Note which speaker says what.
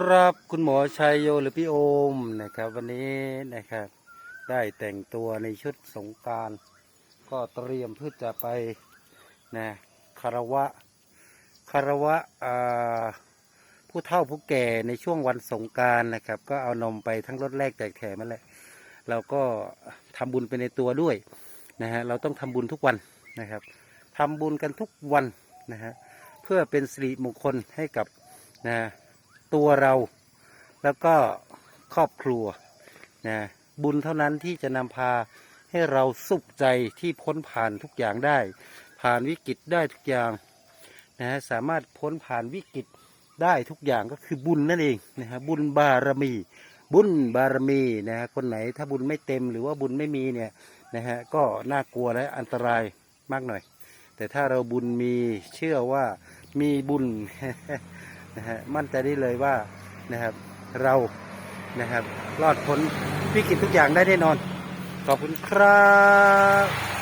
Speaker 1: ครับ คุณหมอชัยโยหรือพี่โอมนะครับ วันนี้นะครับ ได้แต่งตัวในชุดสงการก็เตรียมเพื่อจะไปนะคารวะคารวะผู้เฒ่าผู้แก่ในช่วงวันสงการนะครับ ก็เอานมไปทั้งรถแรกแจกแถมมาแหละเราก็ทำบุญไปในตัวด้วยนะฮะเราต้องทำบุญทุกวันนะครับทำบุญกันทุกวันนะฮะเพื่อเป็นสิริมงคลให้กับนะ ตัวเรา แล้วก็ครอบครัวนะบุญเท่านั้นที่จะนำพาให้เราสุขใจที่พ้นผ่านทุกอย่างได้ ผ่านวิกฤตได้ทุกอย่างนะฮะสามารถพ้นผ่านวิกฤตได้ทุกอย่างก็คือบุญนั่นเองนะฮะบุญบารมี บุญบารมีนะฮะคนไหนถ้าบุญไม่เต็มหรือว่าบุญไม่มีเนี่ยนะฮะก็น่ากลัวและอันตรายมากหน่อย แต่ถ้าเราบุญมีเชื่อว่ามีบุญ นะฮะมั่นใจได้เลยว่านะครับเรานะครับรอดพ้นวิกฤตทุกอย่างได้แน่นอน ขอบคุณครับ